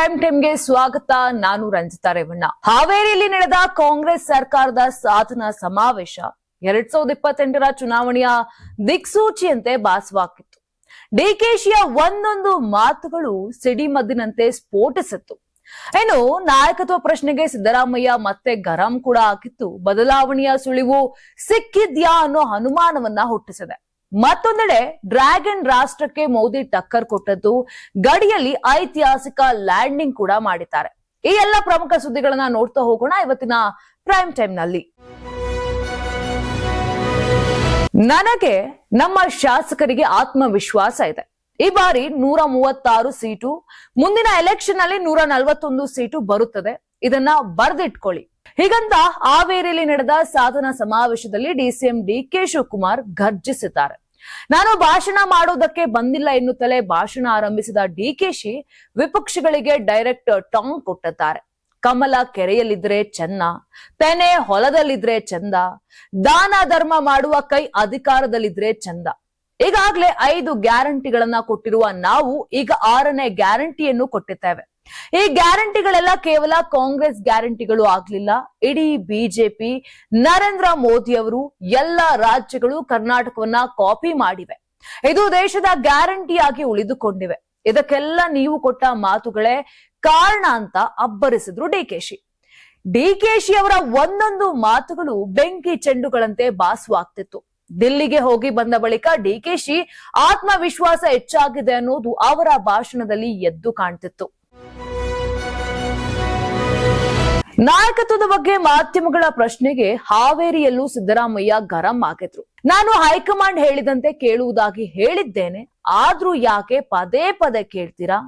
Prime ಟೈಮ್ಗೆ ಸ್ವಾಗತ, ನಾನು ರಂಜಿತಾ ರೇವಣ್ಣ. ಹಾವೇರಿಯಲ್ಲಿ ನಡೆದ ಕಾಂಗ್ರೆಸ್ ಸರ್ಕಾರದ ಸಾಧನಾ ಸಮಾವೇಶ. ಎರಡ್ ಸಾವಿರದ ಇಪ್ಪತ್ತೆಂಟರ ಚುನಾವಣೆಯ ದಿಕ್ಸೂಚಿಯಂತೆ ಭಾಸವಾಗಿತ್ತು ಡಿಕೆಶಿಯ ಒಂದೊಂದು ಮಾತುಗಳು ಸಿಡಿಮದ್ದಿನಂತೆ ಸ್ಫೋಟಿಸಿತ್ತು. ಏನು ನಾಯಕತ್ವ ಪ್ರಶ್ನೆಗೆ ಸಿದ್ದರಾಮಯ್ಯ ಮತ್ತೆ ಗರಂ ಕೂಡ ಹಾಕಿತ್ತು ಬದಲಾವಣೆಯ ಸುಳಿವು ಸಿಕ್ಕಿದ್ಯಾ ಅನ್ನೋ ಅನುಮಾನವನ್ನ ಹುಟ್ಟಿಸಿದೆ. ಮತ್ತೊಂದೆಡೆ ಡ್ರ್ಯಾಗನ್ ರಾಷ್ಟ್ರಕ್ಕೆ ಮೋದಿ ಟಕ್ಕರ್ ಕೊಟ್ಟದ್ದು, ಗಡಿಯಲ್ಲಿ ಐತಿಹಾಸಿಕ ಲ್ಯಾಂಡಿಂಗ್ ಕೂಡ ಮಾಡಿದ್ದಾರೆ. ಈ ಎಲ್ಲ ಪ್ರಮುಖ ಸುದ್ದಿಗಳನ್ನ ನೋಡ್ತಾ ಹೋಗೋಣ ಇವತ್ತಿನ ಪ್ರೈಮ್ ಟೈಮ್ನಲ್ಲಿ ನನಗೆ ನಮ್ಮ ಶಾಸಕರಿಗೆ ಆತ್ಮವಿಶ್ವಾಸ ಇದೆ. ಈ ಬಾರಿ ನೂರ ಮೂವತ್ತಾರು ಸೀಟು, ಮುಂದಿನ ಎಲೆಕ್ಷನ್ ಅಲ್ಲಿ ನೂರ ನಲ್ವತ್ತೊಂದು ಸೀಟು ಬರುತ್ತದೆ. ಇದನ್ನ ಬರ್ದಿಟ್ಕೊಳ್ಳಿ. ಹೀಗಂತ ಹಾವೇರಿಯಲ್ಲಿ ನಡೆದ ಸಾಧನ ಸಮಾವೇಶದಲ್ಲಿ ಡಿಸಿಎಂ ಡಿ ಕೆ ಶಿವಕುಮಾರ್ ಗರ್ಜಿಸಿದ್ದಾರೆ ನಾನು ಭಾಷಣ ಮಾಡೋದಕ್ಕೆ ಬಂದಿಲ್ಲ ಎನ್ನುತ್ತಲೇ ಭಾಷಣ ಆರಂಭಿಸಿದ ಡಿಕೆಶಿ ವಿಪಕ್ಷಗಳಿಗೆ ಡೈರೆಕ್ಟ್ ಟಾಂಗ್ ಕೊಟ್ಟಿದ್ದಾರೆ. ಕಮಲ ಕೆರೆಯಲ್ಲಿದ್ರೆ ಚೆನ್ನ ತೆನೆ ಹೊಲದಲ್ಲಿದ್ರೆ ಚಂದ, ದಾನ ಧರ್ಮ ಮಾಡುವ ಕೈ ಅಧಿಕಾರದಲ್ಲಿದ್ರೆ ಚಂದ. ಈಗಾಗಲೇ ಐದು ಗ್ಯಾರಂಟಿಗಳನ್ನ ಕೊಟ್ಟಿರುವ ನಾವು ಈಗ ಆರನೇ ಗ್ಯಾರಂಟಿಯನ್ನು ಕೊಟ್ಟಿದ್ದೇವೆ. ಈ ಗ್ಯಾರಂಟಿಗಳೆಲ್ಲ ಕೇವಲ ಕಾಂಗ್ರೆಸ್ ಗ್ಯಾರಂಟಿಗಳು ಆಗ್ಲಿಲ್ಲ. ಇಡೀ ಬಿಜೆಪಿ, ನರೇಂದ್ರ ಮೋದಿ ಅವರು ಎಲ್ಲ ರಾಜ್ಯಗಳು ಕರ್ನಾಟಕವನ್ನ ಕಾಪಿ ಮಾಡಿವೆ. ಇದು ದೇಶದ ಗ್ಯಾರಂಟಿಯಾಗಿ ಉಳಿದುಕೊಂಡಿವೆ. ಇದಕ್ಕೆಲ್ಲ ನೀವು ಕೊಟ್ಟ ಮಾತುಗಳೇ ಕಾರಣ ಅಂತ ಅಬ್ಬರಿಸಿದ್ರು ಡಿಕೆಶಿ ಡಿಕೆಶಿ ಅವರ ಒಂದೊಂದು ಮಾತುಗಳು ಬೆಂಕಿ ಚೆಂಡುಗಳಂತೆ ಬಾಸುವಾಗ್ತಿತ್ತು ದಿಲ್ಲಿಗೆ ಹೋಗಿ ಬಂದ ಬಳಿಕ ಡಿಕೆಶಿ ಆತ್ಮವಿಶ್ವಾಸ ಹೆಚ್ಚಾಗಿದೆ ಅನ್ನೋದು ಅವರ ಭಾಷಣದಲ್ಲಿ ಎದ್ದು ಕಾಣ್ತಿತ್ತು. ನಾಯಕತ್ವದ ಬಗ್ಗೆ ಮಾಧ್ಯಮಗಳ ಪ್ರಶ್ನೆಗೆ ಹಾವೇರಿಯಲ್ಲೂ ಸಿದ್ದರಾಮಯ್ಯ ಗರಂ ಆಗಿದ್ರು. ನಾನು ಹೈಕಮಾಂಡ್ ಹೇಳಿದಂತೆ ಕೇಳುವುದಾಗಿ ಹೇಳಿದ್ದೇನೆ, ಆದ್ರೂ ಯಾಕೆ ಪದೇ ಪದೇ ಕೇಳ್ತೀರಾ?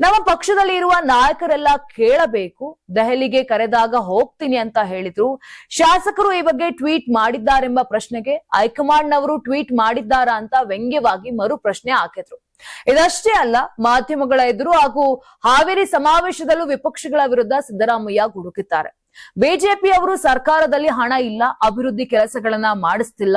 ನಮ್ಮ ಪಕ್ಷದಲ್ಲಿ ಇರುವ ನಾಯಕರೆಲ್ಲ ಕೇಳಬೇಕು, ದೆಹಲಿಗೆ ಕರೆದಾಗ ಹೋಗ್ತೀನಿ ಅಂತ ಹೇಳಿದ್ರು. ಶಾಸಕರು ಈ ಬಗ್ಗೆ ಟ್ವೀಟ್ ಮಾಡಿದ್ದಾರೆಂಬ ಪ್ರಶ್ನೆಗೆ ಹೈಕಮಾಂಡ್ ನವರು ಟ್ವೀಟ್ ಮಾಡಿದ್ದಾರಾ ಅಂತ ವ್ಯಂಗ್ಯವಾಗಿ ಮರು ಪ್ರಶ್ನೆ ಹಾಕಿದ್ರು. ಇದಷ್ಟೇ ಅಲ್ಲ, ಮಾಧ್ಯಮಗಳ ಎದುರು ಹಾಗೂ ಹಾವೇರಿ ಸಮಾವೇಶದಲ್ಲೂ ವಿಪಕ್ಷಗಳ ವಿರುದ್ಧ ಸಿದ್ದರಾಮಯ್ಯ ಗುಡುಕಿದ್ದಾರೆ. ಬಿಜೆಪಿ ಅವರು ಸರ್ಕಾರದಲ್ಲಿ ಹಣ ಇಲ್ಲ, ಅಭಿವೃದ್ಧಿ ಕೆಲಸಗಳನ್ನ ಮಾಡಿಸ್ತಿಲ್ಲ,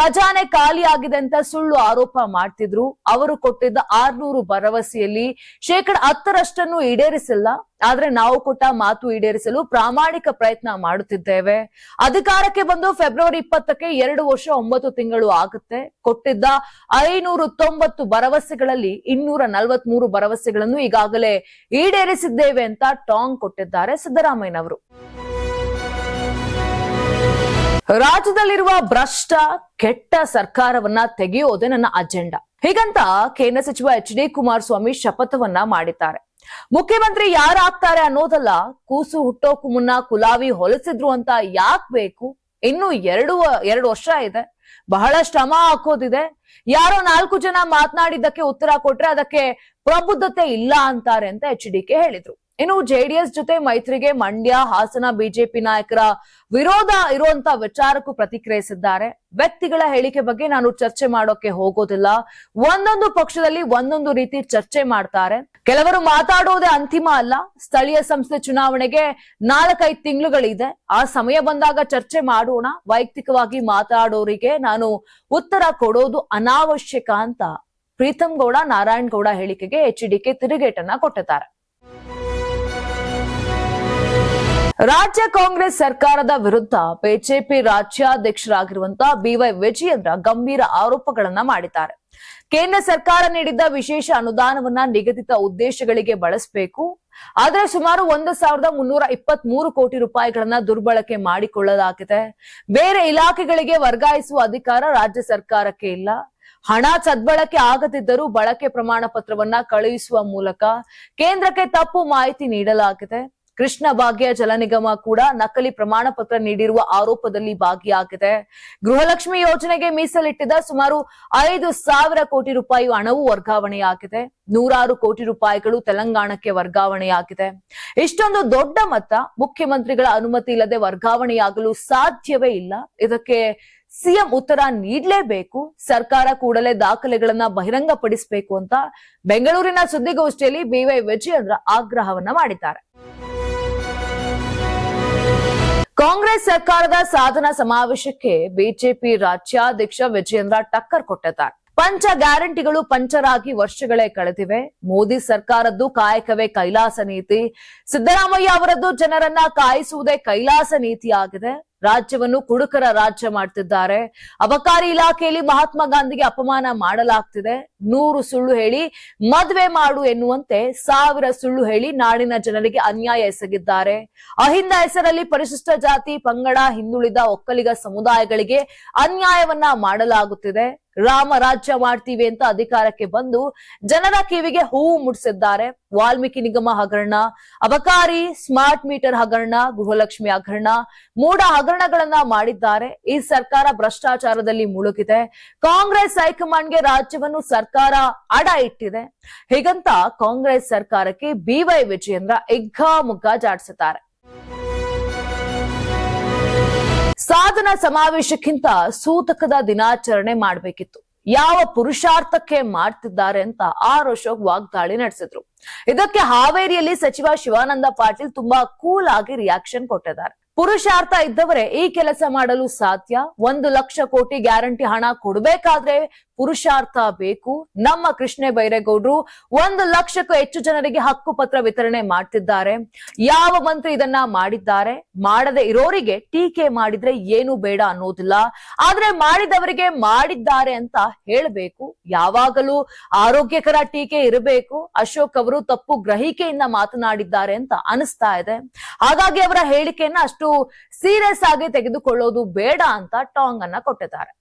ಖಜಾನೆ ಖಾಲಿ ಆಗಿದೆ ಅಂತ ಸುಳ್ಳು ಆರೋಪ ಮಾಡ್ತಿದ್ರು. ಅವರು ಕೊಟ್ಟಿದ್ದ ಆರ್ನೂರು ಭರವಸೆಯಲ್ಲಿ ಶೇಕಡ ಹತ್ತರಷ್ಟನ್ನು ಈಡೇರಿಸಿಲ್ಲ. ಆದ್ರೆ ನಾವು ಕೊಟ್ಟ ಮಾತು ಈಡೇರಿಸಲು ಪ್ರಾಮಾಣಿಕ ಪ್ರಯತ್ನ ಮಾಡುತ್ತಿದ್ದೇವೆ. ಅಧಿಕಾರಕ್ಕೆ ಬಂದು ಫೆಬ್ರವರಿ ಇಪ್ಪತ್ತಕ್ಕೆ ಎರಡು ವರ್ಷ ಒಂಬತ್ತು ತಿಂಗಳು ಆಗುತ್ತೆ. ಕೊಟ್ಟಿದ್ದ ಐನೂರು ತೊಂಬತ್ತು ಭರವಸೆಗಳಲ್ಲಿ ಇನ್ನೂರ ನಲವತ್ತ್ ಮೂರು ಭರವಸೆಗಳನ್ನು ಈಗಾಗಲೇ ಈಡೇರಿಸಿದ್ದೇವೆ ಅಂತ ಟಾಂಗ್ ಕೊಟ್ಟಿದ್ದಾರೆ ಸಿದ್ದರಾಮಯ್ಯನವರು. ರಾಜ್ಯದಲ್ಲಿರುವ ಭ್ರಷ್ಟ ಕೆಟ್ಟ ಸರ್ಕಾರವನ್ನ ತೆಗೆಯೋದೇ ನನ್ನ ಅಜೆಂಡಾ. ಹೀಗಂತ ಕೇಂದ್ರ ಸಚಿವ ಎಚ್ ಡಿ ಕುಮಾರಸ್ವಾಮಿ ಶಪಥವನ್ನ ಮಾಡಿದ್ದಾರೆ. ಮುಖ್ಯಮಂತ್ರಿ ಯಾರಾಗ್ತಾರೆ ಅನ್ನೋದಲ್ಲ, ಕೂಸು ಹುಟ್ಟೋಕು ಮುನ್ನ ಕುಲಾವಿ ಹೊಲಸಿದ್ರು ಅಂತ ಯಾಕ್ ಬೇಕು? ಇನ್ನು ಎರಡು ಎರಡು ವರ್ಷ ಇದೆ. ಬಹಳ ಶ್ರಮ ಹಾಕೋದಿದೆ. ಯಾರೋ ನಾಲ್ಕು ಜನ ಮಾತನಾಡಿದ್ದಕ್ಕೆ ಉತ್ತರ ಕೊಟ್ರೆ ಅದಕ್ಕೆ ಪ್ರಬುದ್ಧತೆ ಇಲ್ಲ ಅಂತಾರೆ ಅಂತ ಎಚ್ ಡಿ ಕೆ ಹೇಳಿದ್ರು. ಇನ್ನು ಜೆಡಿಎಸ್ ಜೊತೆ ಮೈತ್ರಿಗೆ ಮಂಡ್ಯ, ಹಾಸನ, ಬಿಜೆಪಿ ನಾಯಕರ ವಿರೋಧ ಇರುವಂತ ವಿಚಾರಕ್ಕೂ ಪ್ರತಿಕ್ರಿಯಿಸಿದ್ದಾರೆ. ವ್ಯಕ್ತಿಗಳ ಹೇಳಿಕೆ ಬಗ್ಗೆ ನಾನು ಚರ್ಚೆ ಮಾಡೋಕೆ ಹೋಗೋದಿಲ್ಲ. ಒಂದೊಂದು ಪಕ್ಷದಲ್ಲಿ ಒಂದೊಂದು ರೀತಿ ಚರ್ಚೆ ಮಾಡ್ತಾರೆ. ಕೆಲವರು ಮಾತಾಡೋದೇ ಅಂತಿಮ ಅಲ್ಲ. ಸ್ಥಳೀಯ ಸಂಸ್ಥೆ ಚುನಾವಣೆಗೆ ನಾಲ್ಕೈದು ತಿಂಗಳುಗಳಿದೆ. ಆ ಸಮಯ ಬಂದಾಗ ಚರ್ಚೆ ಮಾಡೋಣ. ವೈಯಕ್ತಿಕವಾಗಿ ಮಾತಾಡೋರಿಗೆ ನಾನು ಉತ್ತರ ಕೊಡೋದು ಅನಾವಶ್ಯಕ ಅಂತ ಪ್ರೀತಂ ಗೌಡ, ನಾರಾಯಣ್ ಗೌಡ ಹೇಳಿಕೆಗೆ ಎಚ್ ಡಿ ಕೆ ತಿರುಗೇಟನ್ನ ಕೊಟ್ಟಿದ್ದಾರೆ. ರಾಜ್ಯ ಕಾಂಗ್ರೆಸ್ ಸರ್ಕಾರದ ವಿರುದ್ಧ ಬಿಜೆಪಿ ರಾಜ್ಯಾಧ್ಯಕ್ಷರಾಗಿರುವಂತಹ ಬಿವೈ ವಿಜಯೇಂದ್ರ ಗಂಭೀರ ಆರೋಪಗಳನ್ನ ಮಾಡಿದ್ದಾರೆ. ಕೇಂದ್ರ ಸರ್ಕಾರ ನೀಡಿದ್ದ ವಿಶೇಷ ಅನುದಾನವನ್ನ ನಿಗದಿತ ಉದ್ದೇಶಗಳಿಗೆ ಬಳಸಬೇಕು. ಆದರೆ ಸುಮಾರು ಒಂದು ಸಾವಿರದ ಮುನ್ನೂರ ಇಪ್ಪತ್ತ್ ಮೂರು ಕೋಟಿ ರೂಪಾಯಿಗಳನ್ನ ದುರ್ಬಳಕೆ ಮಾಡಿಕೊಳ್ಳಲಾಗಿದೆ. ಬೇರೆ ಇಲಾಖೆಗಳಿಗೆ ವರ್ಗಾಯಿಸುವ ಅಧಿಕಾರ ರಾಜ್ಯ ಸರ್ಕಾರಕ್ಕೆ ಇಲ್ಲ. ಹಣ ಸದ್ಬಳಕೆ ಆಗದಿದ್ದರೂ ಬಳಕೆ ಪ್ರಮಾಣ ಪತ್ರವನ್ನ ಕಳುಹಿಸುವ ಮೂಲಕ ಕೇಂದ್ರಕ್ಕೆ ತಪ್ಪು ಮಾಹಿತಿ ನೀಡಲಾಗಿದೆ. ಕೃಷ್ಣ ಭಾಗ್ಯ ಜಲ ನಿಗಮ ಕೂಡ ನಕಲಿ ಪ್ರಮಾಣ ಪತ್ರ ನೀಡಿರುವ ಆರೋಪದಲ್ಲಿ ಭಾಗಿಯಾಗಿದೆ. ಗೃಹಲಕ್ಷ್ಮಿ ಯೋಜನೆಗೆ ಮೀಸಲಿಟ್ಟಿದ್ದ ಸುಮಾರು ಐದು ಸಾವಿರ ಕೋಟಿ ರೂಪಾಯಿ ಹಣವು ವರ್ಗಾವಣೆಯಾಗಿದೆ. ನೂರಾರು ಕೋಟಿ ರೂಪಾಯಿಗಳು ತೆಲಂಗಾಣಕ್ಕೆ ವರ್ಗಾವಣೆಯಾಗಿದೆ. ಇಷ್ಟೊಂದು ದೊಡ್ಡ ಮೊತ್ತ ಮುಖ್ಯಮಂತ್ರಿಗಳ ಅನುಮತಿ ಇಲ್ಲದೆ ವರ್ಗಾವಣೆಯಾಗಲು ಸಾಧ್ಯವೇ ಇಲ್ಲ. ಇದಕ್ಕೆ ಸಿಎಂ ಉತ್ತರ ನೀಡಲೇಬೇಕು. ಸರ್ಕಾರ ಕೂಡಲೇ ದಾಖಲೆಗಳನ್ನ ಬಹಿರಂಗಪಡಿಸಬೇಕು ಅಂತ ಬೆಂಗಳೂರಿನ ಸುದ್ದಿಗೋಷ್ಠಿಯಲ್ಲಿ ಬಿವೈ ವಿಜಯೇಂದ್ರ ಆಗ್ರಹವನ್ನ ಮಾಡಿದ್ದಾರೆ. ಕಾಂಗ್ರೆಸ್ ಸರ್ಕಾರದ ಸಾಧನಾ ಸಮಾವೇಶಕ್ಕೆ ಬಿಜೆಪಿ ರಾಜ್ಯಾಧ್ಯಕ್ಷ ವಿಜೇಂದ್ರ ಟಕ್ಕರ್ ಕೊಟ್ಟಿದ್ದಾರೆ. ಪಂಚ ಗ್ಯಾರಂಟಿಗಳು ಪಂಚರಾಗಿ ವರ್ಷಗಳೇ ಕಳೆದಿವೆ. ಮೋದಿ ಸರ್ಕಾರದ್ದು ಕಾಯಕವೇ ಕೈಲಾಸ ನೀತಿ. ಸಿದ್ದರಾಮಯ್ಯ ಅವರದ್ದು ಜನರನ್ನ ಕಾಯಿಸುವುದೇ ಕೈಲಾಸ ನೀತಿಯಾಗಿದೆ. ರಾಜ್ಯವನ್ನು ಕುಡುಕರ ರಾಜ್ಯ ಮಾಡ್ತಿದ್ದಾರೆ. ಅಬಕಾರಿ ಇಲಾಖೆಯಲ್ಲಿ ಮಹಾತ್ಮ ಗಾಂಧಿಗೆ ಅಪಮಾನ ಮಾಡಲಾಗ್ತಿದೆ. ನೂರು ಸುಳ್ಳು ಹೇಳಿ ಮದ್ವೆ ಮಾಡು ಎನ್ನುವಂತೆ ಸಾವಿರ ಸುಳ್ಳು ಹೇಳಿ ನಾಡಿನ ಜನರಿಗೆ ಅನ್ಯಾಯ ಎಸಗಿದ್ದಾರೆ. ಅಹಿಂದ ಹೆಸರಲ್ಲಿ ಪರಿಶಿಷ್ಟ ಜಾತಿ, ಪಂಗಡ, ಹಿಂದುಳಿದ ಒಕ್ಕಲಿಗ ಸಮುದಾಯಗಳಿಗೆ ಅನ್ಯಾಯವನ್ನ ಮಾಡಲಾಗುತ್ತಿದೆ. ರಾಮ ರಾಜ್ಯ ಮಾಡ್ತೀವಿ ಅಂತ ಅಧಿಕಾರಕ್ಕೆ ಬಂದು ಜನರ ಕಿವಿಗೆ ಹೂವು ಮುಡಿಸಿದ್ದಾರೆ. ವಾಲ್ಮೀಕಿ ನಿಗಮ ಹಗರಣ, ಅಬಕಾರಿ, ಸ್ಮಾರ್ಟ್ ಮೀಟರ್ ಹಗರಣ, ಗೃಹಲಕ್ಷ್ಮಿ ಹಗರಣ, ಮೂಢ ಹಗರಣಗಳನ್ನ ಮಾಡಿದ್ದಾರೆ. ಈ ಸರ್ಕಾರ ಭ್ರಷ್ಟಾಚಾರದಲ್ಲಿ ಮುಳುಗಿದೆ. ಕಾಂಗ್ರೆಸ್ ಹೈಕಮಾಂಡ್ಗೆ ರಾಜ್ಯವನ್ನು ಸರ್ಕಾರ ಅಡ ಇಟ್ಟಿದೆ. ಹೀಗಂತ ಕಾಂಗ್ರೆಸ್ ಸರ್ಕಾರಕ್ಕೆ ಬಿವೈ ವಿಜಯೇಂದ್ರ ಇಗ್ಗಾಮುಗ್ಗ ಜಾಡಿಸಿದ್ದಾರೆ ಸಾಧನ ಸಮಾವೇಶಕ್ಕಿಂತ ಸೂತಕದ ದಿನಾಚರಣೆ ಮಾಡಬೇಕಿತ್ತು. ಯಾವ ಪುರುಷಾರ್ಥಕ್ಕೆ ಮಾಡ್ತಿದ್ದಾರೆ ಅಂತ ಆರ್ ಅಶೋಕ್ ವಾಗ್ದಾಳಿ ನಡೆಸಿದ್ರು. ಇದಕ್ಕೆ ಹಾವೇರಿಯಲ್ಲಿ ಸಚಿವ ಶಿವಾನಂದ ಪಾಟೀಲ್ ತುಂಬಾ ಕೂಲ್ ಆಗಿ ರಿಯಾಕ್ಷನ್ ಕೊಟ್ಟಿದ್ದಾರೆ. ಪುರುಷಾರ್ಥ ಇದ್ದವರೇ ಈ ಕೆಲಸ ಮಾಡಲು ಸಾಧ್ಯ? ಒಂದು ಲಕ್ಷ ಕೋಟಿ ಗ್ಯಾರಂಟಿ ಹಣ ಕೊಡಬೇಕಾದ್ರೆ ಪುರುಷಾರ್ಥ ಬೇಕು. ನಮ್ಮ ಕೃಷ್ಣ ಬೈರೇಗೌಡರು ಒಂದು ಲಕ್ಷಕ್ಕೂ ಹೆಚ್ಚು ಜನರಿಗೆ ಹಕ್ಕು ಪತ್ರ ವಿತರಣೆ ಮಾಡ್ತಿದ್ದಾರೆ. ಯಾವ ಮಂತ್ರಿ ಇದನ್ನ ಮಾಡಿದ್ದಾರೆ? ಮಾಡದೆ ಇರೋರಿಗೆ ಟೀಕೆ ಮಾಡಿದ್ರೆ ಏನು ಬೇಡ ಅನ್ನೋದಿಲ್ಲ. ಆದ್ರೆ ಮಾಡಿದವರಿಗೆ ಮಾಡಿದ್ದಾರೆ ಅಂತ ಹೇಳಬೇಕು. ಯಾವಾಗಲೂ ಆರೋಗ್ಯಕರ ಟೀಕೆ ಇರಬೇಕು. ಅಶೋಕ್ ಅವರು ತಪ್ಪು ಗ್ರಹಿಕೆಯಿಂದ ಮಾತನಾಡಿದ್ದಾರೆ ಅಂತ ಅನಿಸ್ತಾ ಇದೆ. ಹಾಗಾಗಿ ಅವರ ಹೇಳಿಕೆಯನ್ನ ಅಷ್ಟು ಸೀರಿಯಸ್ ಆಗಿ ತೆಗೆದುಕೊಳ್ಳೋದು ಬೇಡ ಅಂತ ಟಾಂಗ್ ಅನ್ನ ಕೊಟ್ಟಿದ್ದಾರೆ.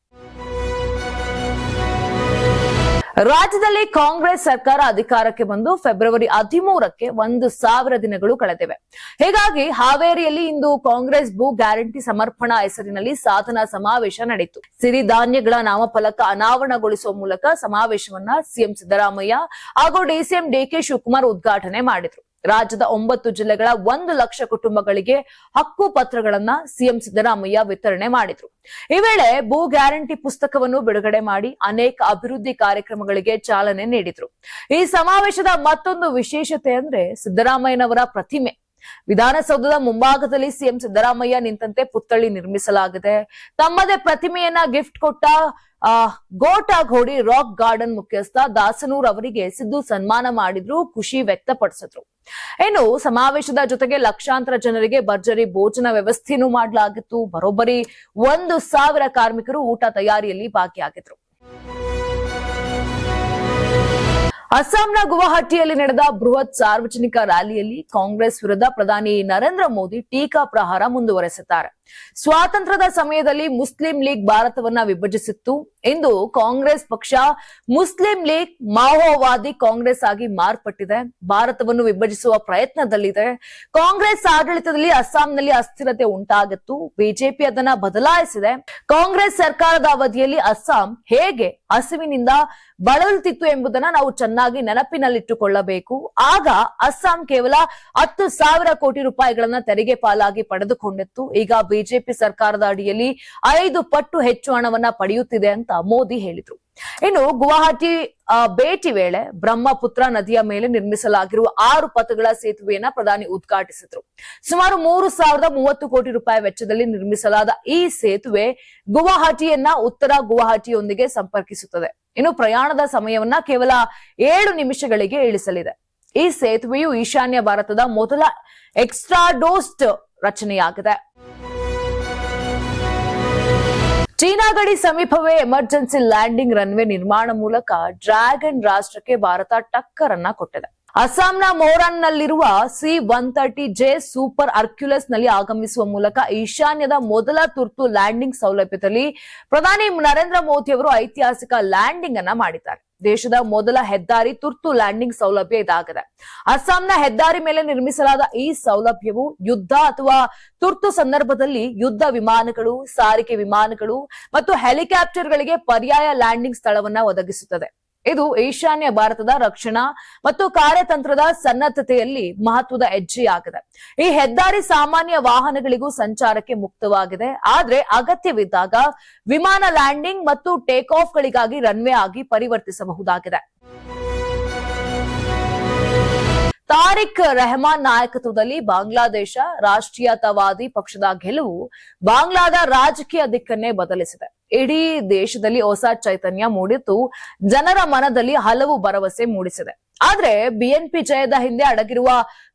ರಾಜ್ಯದಲ್ಲಿ ಕಾಂಗ್ರೆಸ್ ಸರ್ಕಾರ ಅಧಿಕಾರಕ್ಕೆ ಬಂದು ಫೆಬ್ರವರಿ ಹದಿಮೂರಕ್ಕೆ ಒಂದು ಸಾವಿರ ದಿನಗಳು ಕಳೆದಿವೆ. ಹೀಗಾಗಿ ಹಾವೇರಿಯಲ್ಲಿ ಇಂದು ಕಾಂಗ್ರೆಸ್ ಭೂ ಗ್ಯಾರಂಟಿ ಸಮರ್ಪಣಾ ಹೆಸರಿನಲ್ಲಿ ಸಾಧನಾ ಸಮಾವೇಶ ನಡೆಯಿತು. ಸಿರಿಧಾನ್ಯಗಳ ನಾಮಫಲಕ ಅನಾವರಣಗೊಳಿಸುವ ಮೂಲಕ ಸಮಾವೇಶವನ್ನ ಸಿಎಂ ಸಿದ್ದರಾಮಯ್ಯ ಹಾಗೂ ಡಿಸಿಎಂ ಡಿಕೆ ಶಿವಕುಮಾರ್ ಉದ್ಘಾಟನೆ ಮಾಡಿದ್ರು. ರಾಜ್ಯದ ಒಂಬತ್ತು ಜಿಲ್ಲೆಗಳ ಒಂದು ಲಕ್ಷ ಕುಟುಂಬಗಳಿಗೆ ಹಕ್ಕು ಪತ್ರಗಳನ್ನ ಸಿಎಂ ಸಿದ್ದರಾಮಯ್ಯ ವಿತರಣೆ ಮಾಡಿದ್ರು. ಈ ವೇಳೆ ಭೂ ಗ್ಯಾರಂಟಿ ಪುಸ್ತಕವನ್ನು ಬಿಡುಗಡೆ ಮಾಡಿ ಅನೇಕ ಅಭಿವೃದ್ಧಿ ಕಾರ್ಯಕ್ರಮಗಳಿಗೆ ಚಾಲನೆ ನೀಡಿದ್ರು. ಈ ಸಮಾವೇಶದ ಮತ್ತೊಂದು ವಿಶೇಷತೆ ಅಂದ್ರೆ ಸಿದ್ದರಾಮಯ್ಯನವರ ಪ್ರತಿಮೆ. ವಿಧಾನಸೌಧದ ಮುಂಭಾಗದಲ್ಲಿ ಸಿಎಂ ಸಿದ್ದರಾಮಯ್ಯ ನಿಂತಂತೆ ಪುತ್ಥಳಿ ನಿರ್ಮಿಸಲಾಗಿದೆ. ತಮ್ಮದೇ ಪ್ರತಿಮೆಯನ್ನ ಗಿಫ್ಟ್ ಕೊಟ್ಟ, ಆ ಗೋಟಾ ಘೋಡಿ ರಾಕ್ ಗಾರ್ಡನ್ ಮುಖ್ಯಸ್ಥ ದಾಸನೂರ್ ಅವರಿಗೆ ಸಿದ್ದು ಸನ್ಮಾನ ಮಾಡಿದ್ರು, ಖುಷಿ ವ್ಯಕ್ತಪಡಿಸಿದ್ರು. ಇನ್ನು ಸಮಾವೇಶದ ಜೊತೆಗೆ ಲಕ್ಷಾಂತರ ಜನರಿಗೆ ಭರ್ಜರಿ ಭೋಜನ ವ್ಯವಸ್ಥೆನೂ ಮಾಡಲಾಗಿತ್ತು. ಬರೋಬ್ಬರಿ ಒಂದು ಸಾವಿರ ಕಾರ್ಮಿಕರು ಊಟ ತಯಾರಿಯಲ್ಲಿ ಭಾಗಿಯಾಗಿದ್ರು. ಅಸ್ಸಾಂನ ಗುವಾಹಟಿಯಲ್ಲಿ ನಡೆದ ಬೃಹತ್ ಸಾರ್ವಜನಿಕ ರ್ಯಾಲಿಯಲ್ಲಿ ಕಾಂಗ್ರೆಸ್ ವಿರುದ್ಧ ಪ್ರಧಾನಿ ನರೇಂದ್ರ ಮೋದಿ ಟೀಕಾ ಪ್ರಹಾರ ಮುಂದುವರೆಸಿದ್ದಾರೆ. ಸ್ವಾತಂತ್ರ್ಯದ ಸಮಯದಲ್ಲಿ ಮುಸ್ಲಿಂ ಲೀಗ್ ಭಾರತವನ್ನ ವಿಭಜಿಸಿತ್ತು. ಇಂದು ಕಾಂಗ್ರೆಸ್ ಪಕ್ಷ ಮುಸ್ಲಿಂ ಲೀಗ್ ಮಾವೋವಾದಿ ಕಾಂಗ್ರೆಸ್ ಆಗಿ ಮಾರ್ಪಟ್ಟಿದೆ. ಭಾರತವನ್ನು ವಿಭಜಿಸುವ ಪ್ರಯತ್ನದಲ್ಲಿದೆ. ಕಾಂಗ್ರೆಸ್ ಆಡಳಿತದಲ್ಲಿ ಅಸ್ಸಾಂನಲ್ಲಿ ಅಸ್ಥಿರತೆ ಉಂಟಾಗಿತ್ತು. ಬಿಜೆಪಿ ಅದನ್ನ ಬದಲಾಯಿಸಿದೆ. ಕಾಂಗ್ರೆಸ್ ಸರ್ಕಾರದ ಅವಧಿಯಲ್ಲಿ ಅಸ್ಸಾಂ ಹೇಗೆ ಹಸಿವಿನಿಂದ ಬಳಲುತ್ತಿತ್ತು ಎಂಬುದನ್ನ ನಾವು ಚೆನ್ನಾಗಿ ನೆನಪಿನಲ್ಲಿಟ್ಟುಕೊಳ್ಳಬೇಕು. ಆಗ ಅಸ್ಸಾಂ ಕೇವಲ ಹತ್ತು ಸಾವಿರ ಕೋಟಿ ರೂಪಾಯಿಗಳನ್ನ ತೆರಿಗೆ ಪಾಲಾಗಿ ಪಡೆದುಕೊಂಡಿತ್ತು. ಈಗ ಬಿಜೆಪಿ ಸರ್ಕಾರದ ಅಡಿಯಲ್ಲಿ ಐದು ಪಟ್ಟು ಹೆಚ್ಚು ಹಣವನ್ನ ಪಡೆಯುತ್ತಿದೆ ಅಂತ ಮೋದಿ ಹೇಳಿದ್ರು. ಇನ್ನು ಗುವಾಹಟಿ ಭೇಟಿ ವೇಳೆ ಬ್ರಹ್ಮಪುತ್ರ ನದಿಯ ಮೇಲೆ ನಿರ್ಮಿಸಲಾಗಿರುವ ಆರು ಪಥಗಳ ಸೇತುವೆಯನ್ನ ಪ್ರಧಾನಿ ಉದ್ಘಾಟಿಸಿದ್ರು. ಸುಮಾರು ಮೂರು ಸಾವಿರದ ಮೂವತ್ತು ಕೋಟಿ ರೂಪಾಯಿ ವೆಚ್ಚದಲ್ಲಿ ನಿರ್ಮಿಸಲಾದ ಈ ಸೇತುವೆ ಗುವಾಹಟಿಯನ್ನ ಉತ್ತರ ಗುವಾಹಟಿಯೊಂದಿಗೆ ಸಂಪರ್ಕಿಸುತ್ತದೆ. ಇನ್ನು ಪ್ರಯಾಣದ ಸಮಯವನ್ನ ಕೇವಲ ಏಳು ನಿಮಿಷಗಳಿಗೆ ಇಳಿಸಲಿದೆ. ಈ ಸೇತುವೆಯು ಈಶಾನ್ಯ ಭಾರತದ ಮೊದಲ ಎಕ್ಸ್ಟ್ರಾ ಡೋಸ್ಟ್ ರಚನೆಯಾಗಿದೆ. ಚೀನಾ ಗಡಿ ಸಮೀಪವೇ ಎಮರ್ಜೆನ್ಸಿ ಲ್ಯಾಂಡಿಂಗ್ ರನ್ವೇ ನಿರ್ಮಾಣ ಮೂಲಕ ಡ್ರ್ಯಾಗನ್ ರಾಷ್ಟ್ರಕ್ಕೆ ಭಾರತ ಟಕ್ಕರನ್ನ ಕೊಟ್ಟಿದೆ. ಅಸ್ಸಾಂನ ಮೋರಾನ್ ನಲ್ಲಿರುವ C one thirty J super ಅರ್ಕ್ಯುಲಸ್ನಲ್ಲಿ ಆಗಮಿಸುವ ಮೂಲಕ ಈಶಾನ್ಯದ ಮೊದಲ ತುರ್ತು ಲ್ಯಾಂಡಿಂಗ್ ಸೌಲಭ್ಯದಲ್ಲಿ ಪ್ರಧಾನಿ ನರೇಂದ್ರ ಮೋದಿ ಅವರು ಐತಿಹಾಸಿಕ ಲ್ಯಾಂಡಿಂಗ್ ಅನ್ನ ಮಾಡಿದ್ದಾರೆ. ದೇಶದ ಮೊದಲ ಹೆದ್ದಾರಿ ತುರ್ತು ಲ್ಯಾಂಡಿಂಗ್ ಸೌಲಭ್ಯ ಇದಾಗಿದೆ. ಅಸ್ಸಾಂನ ಹೆದ್ದಾರಿ ಮೇಲೆ ನಿರ್ಮಿಸಲಾದ ಈ ಸೌಲಭ್ಯವು ಯುದ್ಧ ಅಥವಾ ತುರ್ತು ಸಂದರ್ಭದಲ್ಲಿ ಯುದ್ಧ ವಿಮಾನಗಳು, ಸಾರಿಗೆ ವಿಮಾನಗಳು ಮತ್ತು ಹೆಲಿಕಾಪ್ಟರ್ಗಳಿಗೆ ಪರ್ಯಾಯ ಲ್ಯಾಂಡಿಂಗ್ ಸ್ಥಳವನ್ನ ಒದಗಿಸುತ್ತದೆ. ಇದು ಈಶಾನ್ಯ ಭಾರತದ ರಕ್ಷಣಾ ಮತ್ತು ಕಾರ್ಯತಂತ್ರದ ಸನ್ನದ್ಧತೆಯಲ್ಲಿ ಮಹತ್ವದ ಹೆಜ್ಜೆಯಾಗಿದೆ. ಈ ಹೆದ್ದಾರಿ ಸಾಮಾನ್ಯ ವಾಹನಗಳಿಗೂ ಸಂಚಾರಕ್ಕೆ ಮುಕ್ತವಾಗಿದೆ. ಆದ್ರೆ ಅಗತ್ಯವಿದ್ದಾಗ ವಿಮಾನ ಲ್ಯಾಂಡಿಂಗ್ ಮತ್ತು ಟೇಕ್ ಆಫ್ ಗಳಿಗಾಗಿ ರನ್ವೇ ಆಗಿ ಪರಿವರ್ತಿಸಬಹುದಾಗಿದೆ. ತಾರಿಕ್ ರೆಹಮಾನ್ ನಾಯಕತ್ವದಲ್ಲಿ ಬಾಂಗ್ಲಾದೇಶ ರಾಷ್ಟ್ರೀಯತಾವಾದಿ ಪಕ್ಷದ ಗೆಲುವು ಬಾಂಗ್ಲಾದ ರಾಜಕೀಯ ದಿಕ್ಕನ್ನೇ ಬದಲಿಸಿದೆ. ಇಡೀ ದೇಶದಲ್ಲಿ ಹೊಸ ಚೈತನ್ಯ ಮೂಡಿತ್ತು ಜನರ ಮನದಲ್ಲಿ ಹಲವು ಭರವಸೆ ಮೂಡಿಸಿದೆ. ಆದ್ರೆ ಬಿಎನ್ಪಿ ಜಯದ ಹಿಂದೆ ಅಡಗಿರುವ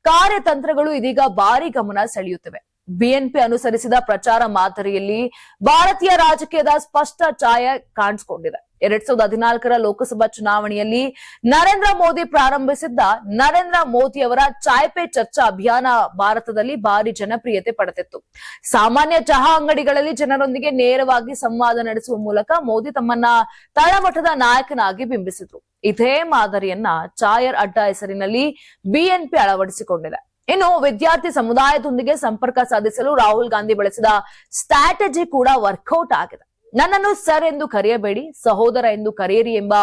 ಕಾರ್ಯತಂತ್ರಗಳು ಇದೀಗ ಭಾರಿ ಗಮನ ಸೆಳೆಯುತ್ತಿವೆ. ಬಿಎನ್ಪಿ ಅನುಸರಿಸಿದ ಪ್ರಚಾರ ಮಾದರಿಯಲ್ಲಿ ಭಾರತೀಯ ರಾಜಕೀಯದ ಸ್ಪಷ್ಟ ಛಾಯೆ ಕಾಣಿಸಿಕೊಂಡಿದೆ. ಎರಡ್ ಸಾವಿರದ ಹದಿನಾಲ್ಕರ ಲೋಕಸಭಾ ಚುನಾವಣೆಯಲ್ಲಿ ನರೇಂದ್ರ ಮೋದಿ ಪ್ರಾರಂಭಿಸಿದ್ದ ನರೇಂದ್ರ ಮೋದಿ ಅವರ ಚಾಯ್ ಪೇ ಚರ್ಚಾ ಅಭಿಯಾನ ಭಾರತದಲ್ಲಿ ಭಾರಿ ಜನಪ್ರಿಯತೆ ಪಡೆದಿತ್ತು. ಸಾಮಾನ್ಯ ಚಹಾ ಅಂಗಡಿಗಳಲ್ಲಿ ಜನರೊಂದಿಗೆ ನೇರವಾಗಿ ಸಂವಾದ ನಡೆಸುವ ಮೂಲಕ ಮೋದಿ ತಮ್ಮನ್ನ ತಳಮಟ್ಟದ ನಾಯಕನಾಗಿ ಬಿಂಬಿಸಿದ್ರು. ಇದೇ ಮಾದರಿಯನ್ನ ಚಾಯರ್ ಅಡ್ಡಾ ಹೆಸರಿನಲ್ಲಿ ಬಿಎನ್ಪಿ ಅಳವಡಿಸಿಕೊಂಡಿದೆ. ಇನ್ನು ವಿದ್ಯಾರ್ಥಿ ಸಮುದಾಯದೊಂದಿಗೆ ಸಂಪರ್ಕ ಸಾಧಿಸಲು ರಾಹುಲ್ ಗಾಂಧಿ ಬಳಸಿದ ಸ್ಟ್ರಾಟಜಿ ಕೂಡ ವರ್ಕೌಟ್ ಆಗಿದೆ. ನನ್ನನ್ನು ಸರ್ ಎಂದು ಕರೆಯಬೇಡಿ, ಸಹೋದರ ಎಂದು ಕರೆಯಿರಿ ಎಂಬ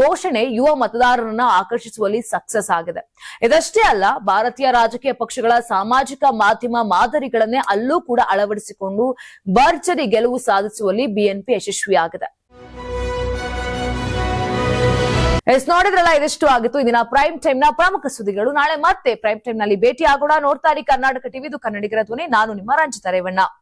ಘೋಷಣೆ ಯುವ ಮತದಾರರನ್ನ ಆಕರ್ಷಿಸುವಲ್ಲಿ ಸಕ್ಸಸ್ ಆಗಿದೆ. ಇದಷ್ಟೇ ಅಲ್ಲ, ಭಾರತೀಯ ರಾಜಕೀಯ ಪಕ್ಷಗಳ ಸಾಮಾಜಿಕ ಮಾಧ್ಯಮ ಮಾದರಿಗಳನ್ನೇ ಅಲ್ಲೂ ಕೂಡ ಅಳವಡಿಸಿಕೊಂಡು ಭರ್ಜರಿ ಗೆಲುವು ಸಾಧಿಸುವಲ್ಲಿ ಬಿಎನ್ಪಿ ಯಶಸ್ವಿಯಾಗಿದೆ. ಎಸ್, ನೋಡಿದ್ರಲ್ಲ, ಇದಿಷ್ಟು ಆಗಿತ್ತು. ಇದನ್ನ ಪ್ರೈಮ್ ಟೈಮ್ನ ಪ್ರಮುಖ ಸುದ್ದಿಗಳು. ನಾಳೆ ಮತ್ತೆ ಪ್ರೈಮ್ ಟೈಮ್ನಲ್ಲಿ ಭೇಟಿ ಆಗೋಣ ನೋಡ್ತಾ ಇರಿ ಕರ್ನಾಟಕ ಟಿವಿ ಇದು ಕನ್ನಡಿಗರ ಧ್ವನಿ. ನಾನು ನಿಮ್ಮ ರಂಜಿತ ರೇವಣ್ಣ.